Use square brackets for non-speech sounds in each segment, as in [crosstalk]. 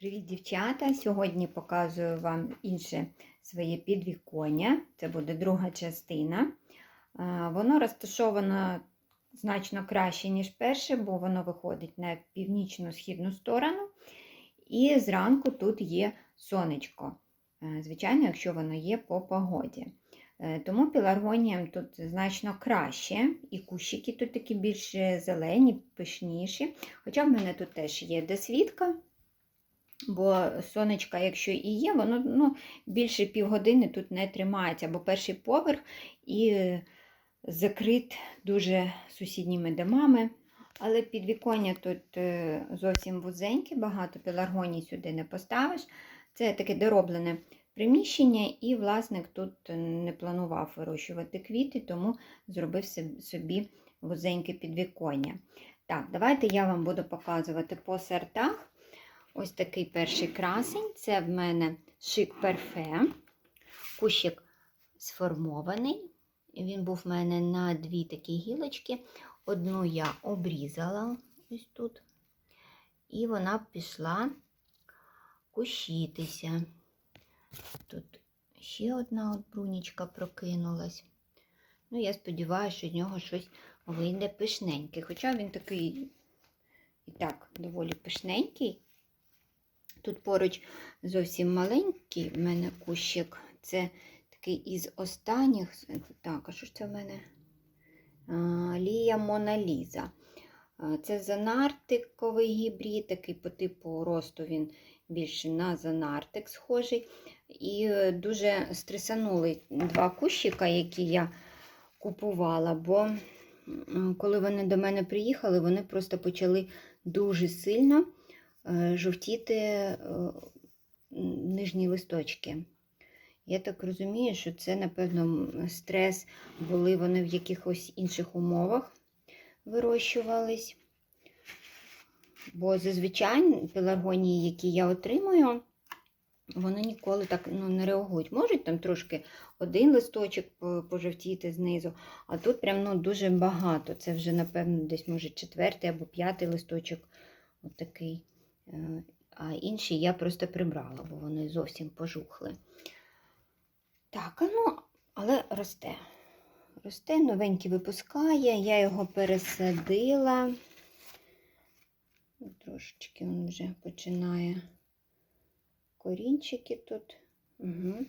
Привіт, дівчата! Сьогодні показую вам інше своє підвіконня. Це буде друга частина. Воно розташовано значно краще, ніж перше, бо воно виходить на північно-східну сторону. І зранку тут є сонечко. Е, Звичайно, якщо воно є по погоді. Е, Тому пеларгоніям тут значно краще, і кущики тут такі більш зелені, пишніші. Хоча в мене тут теж є досвідка. Бо сонечка, якщо і є, воно ну, більше півгодини тут не тримається, бо перший поверх і закрит дуже сусідніми домами. Але підвіконня тут е, зовсім вузеньке, багато пеларгоній сюди не поставиш. Це таке дороблене приміщення, і власник тут не планував вирощувати квіти, тому зробив собі вузеньке підвіконня. Так, давайте я вам буду показувати по сортах. Ось такий перший красень. Це в мене шик перфе. Кущик сформований. Він був в мене на дві такі гілочки. Одну я обрізала ось тут, і вона пішла кущитися. Тут ще одна от брунічка прокинулась. Ну, я сподіваюся, що з нього щось вийде пишненьке. Хоча він такий і так доволі пишненький. Тут поруч зовсім маленький в мене кущик. Це такий із останніх. Так, а що ж це в мене? А, Лія Моналіза. Це занартиковий гібрид, такий по типу росту він більше на занартик схожий. І дуже стресанули два кущика, які я купувала, бо коли вони до мене приїхали, вони просто почали дуже сильно жовтіти нижні листочки. Я так розумію, що це, напевно, стрес, були вони в якихось інших умовах вирощувались. Бо зазвичай пеларгонії, які я отримую, вони ніколи так ну, не реагують. Можуть там трошки один листочок пожовтіти знизу, а тут прям ну, дуже багато. Це вже, напевно, десь, може, четвертий або п'ятий листочок. Отакий. А інші я просто прибрала, бо вони зовсім пожухли. Так, ну, але росте. Росте, новенький випускає, я його пересадила. Трошечки він вже починає корінчики тут. Угу.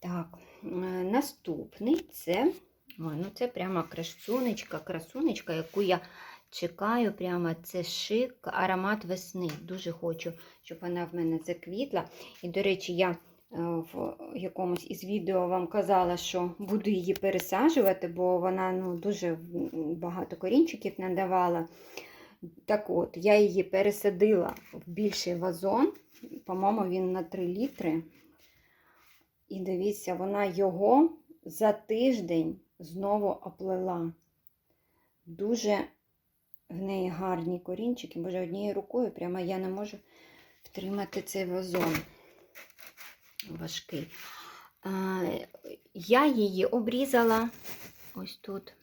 Так, наступний це, ой, ну це прямо красунечка, красунечка, яку я чекаю, прямо це шик, аромат весни. Дуже хочу, щоб вона в мене заквітла. І, до речі, я в якомусь із відео вам казала, що буду її пересаджувати, бо вона ну, дуже багато корінчиків надавала. Так от, я її пересадила в більший вазон, по-моєму, він на 3 літри. І дивіться, вона його за тиждень знову оплела. Дуже в неї гарні корінчики, боже, однією рукою прямо я не можу втримати цей вазон важкий. Я її обрізала ось тут.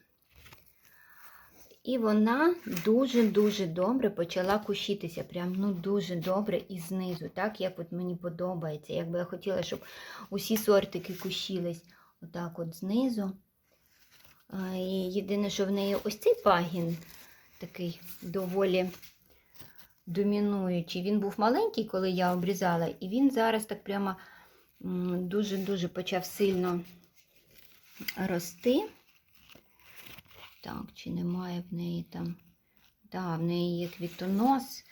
І вона дуже-дуже добре почала кущитися. Прям ну дуже добре і знизу, так як от мені подобається. Якби я хотіла, щоб усі сортики кущились отак от знизу. І Єдине, що в неї ось цей пагін такий доволі домінуючий. Він був маленький, коли я обрізала, і він зараз так прямо дуже-дуже почав сильно рости. Так, чи немає в неї там. Так, в неї є квітонос,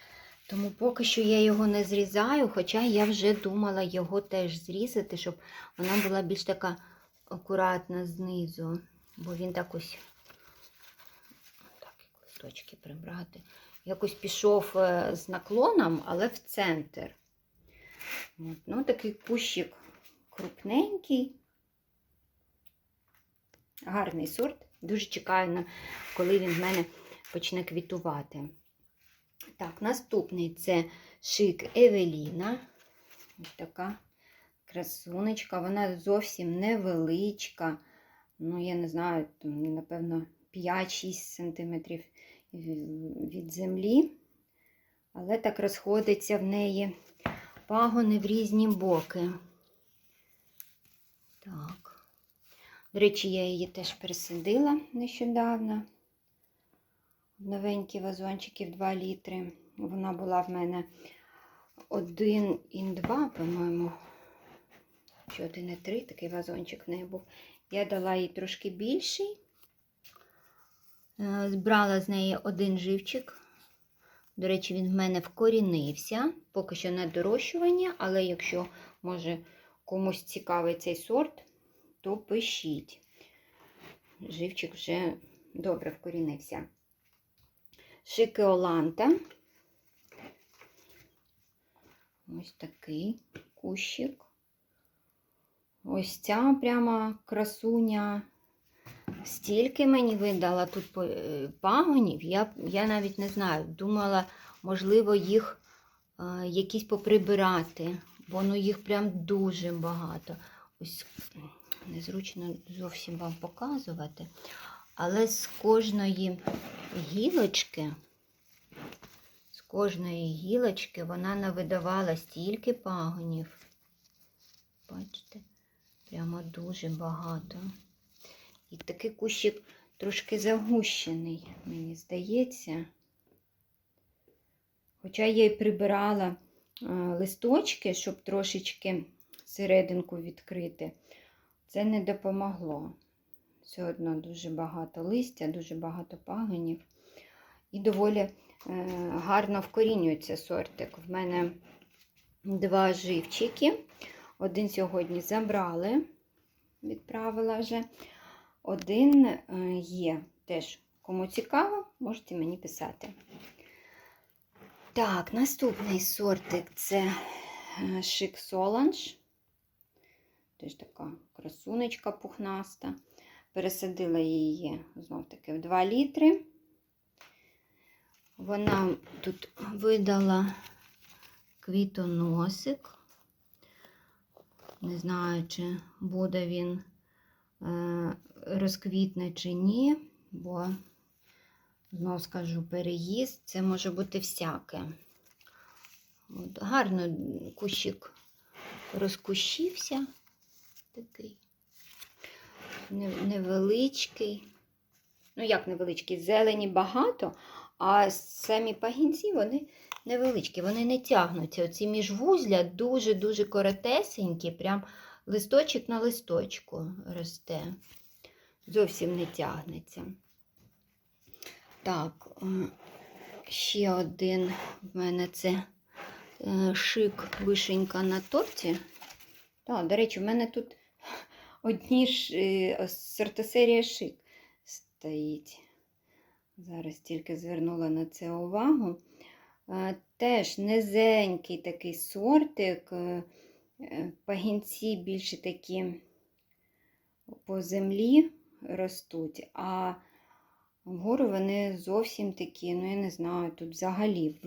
тому поки що я його не зрізаю, хоча я вже думала його теж зрізати, щоб вона була більш така акуратна знизу. Бо він так ось, листочки прибрати, якось пішов е, з наклоном, але в центр. От, ну, такий кущик крупненький, гарний сорт. Дуже чекаю, на, коли він в мене почне квітувати. Так, наступний це шик Евеліна. Ось така красунечка. Вона зовсім невеличка. Ну, я не знаю, там, напевно, 5-6 см від землі але так розходиться в неї пагони в різні боки. Так. До речі, я її теж пересадила нещодавно. Новенькі вазончики в 2 літри. Вона була в мене 1,2, по-моєму. Чи 1,3 такий вазончик в неї був. Я дала їй трошки більший. Е, Збрала з неї один живчик. До речі, він в мене вкорінився. Поки що на дорощування, але якщо, може, комусь цікавий цей сорт, то пишіть. Живчик вже добре вкорінився. Шикеоланта. Ось такий кущик. Ось ця прямо красуня. Стільки мені видала тут е, пагонів, я, я навіть не знаю. Думала, можливо, їх е, якісь поприбирати, бо ну, їх прям дуже багато. Ось незручно зовсім вам показувати. Але з кожної гілочки, з кожної гілочки вона навидавала стільки пагонів. Бачите, прямо дуже багато. І такий кущик трошки загущений, мені здається. Хоча я й прибирала е, листочки, щоб трошечки серединку відкрити, це не допомогло. Все одно дуже багато листя, дуже багато пагонів. І доволі е, гарно вкорінюється сортик. В мене два живчики. Один сьогодні забрали, відправила вже. Один е, є теж. Кому цікаво, можете мені писати. Так, наступний сортик це е, Шик Соланж. Теж така красунечка пухнаста. Пересадила її знов таки в 2 літри. Вона тут видала квітоносик. Не знаю, чи буде він розквітне чи ні, бо, знову скажу, переїзд це може бути всяке. От, гарно кущик розкущився такий невеличкий. Ну, як невеличкий, зелені багато, а самі пагінці вони невеличкі, вони не тягнуться. Оці міжвузля дуже-дуже коротесенькі, прям листочок на листочку росте. Зовсім не тягнеться. Так, е, ще один в мене це е, шик вишенька на торті. Так, до речі, в мене тут одні ж е, сортосерія шик стоїть. Зараз тільки звернула на це увагу. Теж низенький такий сортик. Е, Пагінці більше такі по землі ростуть, а вгору вони зовсім такі, ну я не знаю, тут взагалі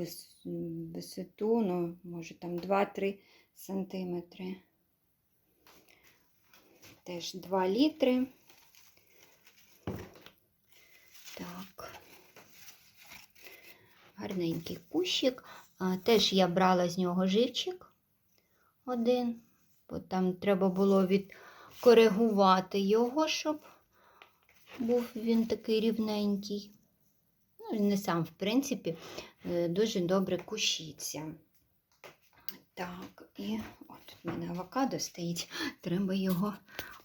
висоту, ну, може там 2-3 сантиметри. Теж 2 літри. Так. Гарненький кущик. Теж я брала з нього живчик один, бо там треба було відкоригувати його, щоб був він такий рівненький. Ну, не сам, в принципі, е, дуже добре кущиться. Так, і от у мене авокадо стоїть, [laughs] треба його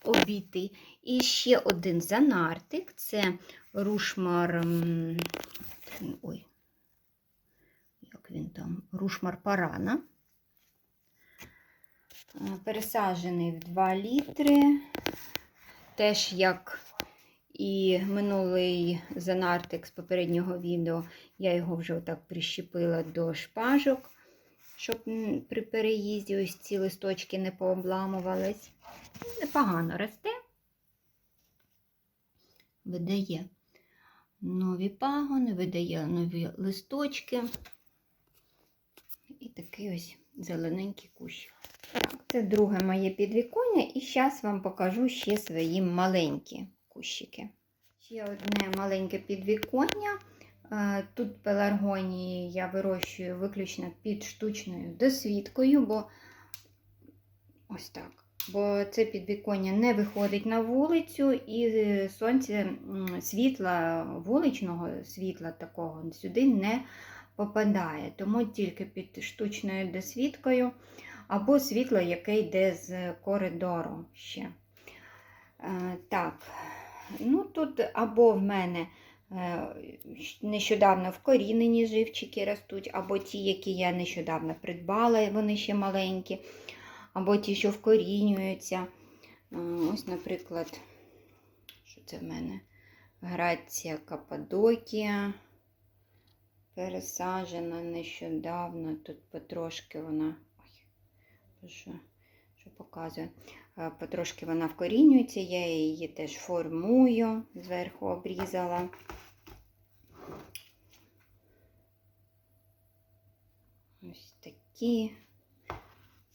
обійти. І ще один занартик це рушмар. Ой, як він там? Рушмар парана. Е, Пересаджений в 2 літри. Теж як і минулий занартик з попереднього відео, я його вже отак прищепила до шпажок, щоб при переїзді ось ці листочки не пообламувались. Непогано росте. Видає нові пагони, видає нові листочки. І такий ось зелененький кущ. Це друге моє підвіконня, і зараз вам покажу ще свої маленькі кущики. Ще одне маленьке підвіконня. Е, Тут пеларгонії я вирощую виключно під штучною досвідкою, бо ось так. Бо це підвіконня не виходить на вулицю, і е, сонце світла, вуличного світла такого сюди не попадає. Тому тільки під штучною досвідкою або світло, яке йде з коридору ще. Е, Так, ну тут або в мене е, нещодавно вкорінені живчики ростуть, або ті, які я нещодавно придбала, вони ще маленькі, або ті, що вкорінюються. Е, Ось, наприклад, що це в мене? Грація Каппадокія. Пересаджена нещодавно. Тут потрошки вона. Ой, що, що показує? Е, Потрошки вона вкорінюється, я її теж формую, зверху обрізала. Ось такі.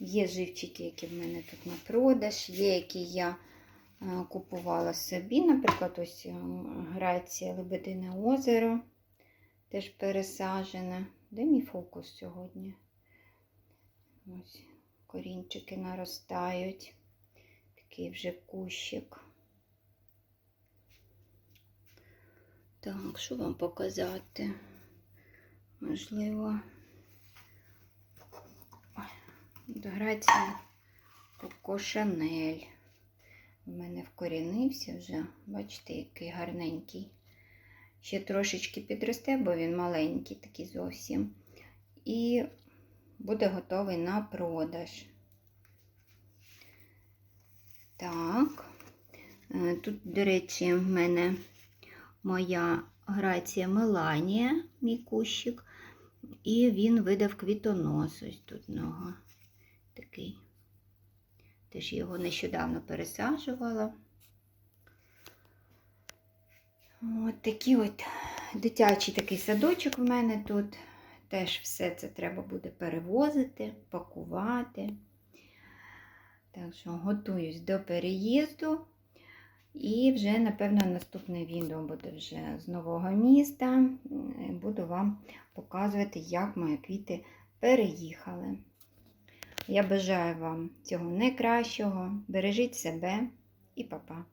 Є живчики, які в мене тут на продаж, є, які я е, купувала собі. Наприклад, ось е, Грація Лебедине озеро, теж пересаджене. Де мій фокус сьогодні? Ось корінчики наростають. Такий вже кущик. Так, що вам показати? Можливо. Ой, Грація Коко Шанель. У мене вкорінився вже. Бачите, який гарненький. Ще трошечки підросте, бо він маленький такий зовсім. І буде готовий на продаж. Так. Е, Тут, до речі, в мене моя грація Меланія, мій кущик, і він видав квітонос. Ось тут нога такий. Теж його нещодавно пересаджувала. От такий от дитячий такий садочок в мене тут. Теж все це треба буде перевозити, пакувати. Так що готуюсь до переїзду. І вже, напевно, наступне відео буде вже з нового міста. Буду вам показувати, як мої квіти переїхали. Я бажаю вам цього найкращого. Бережіть себе і па-па!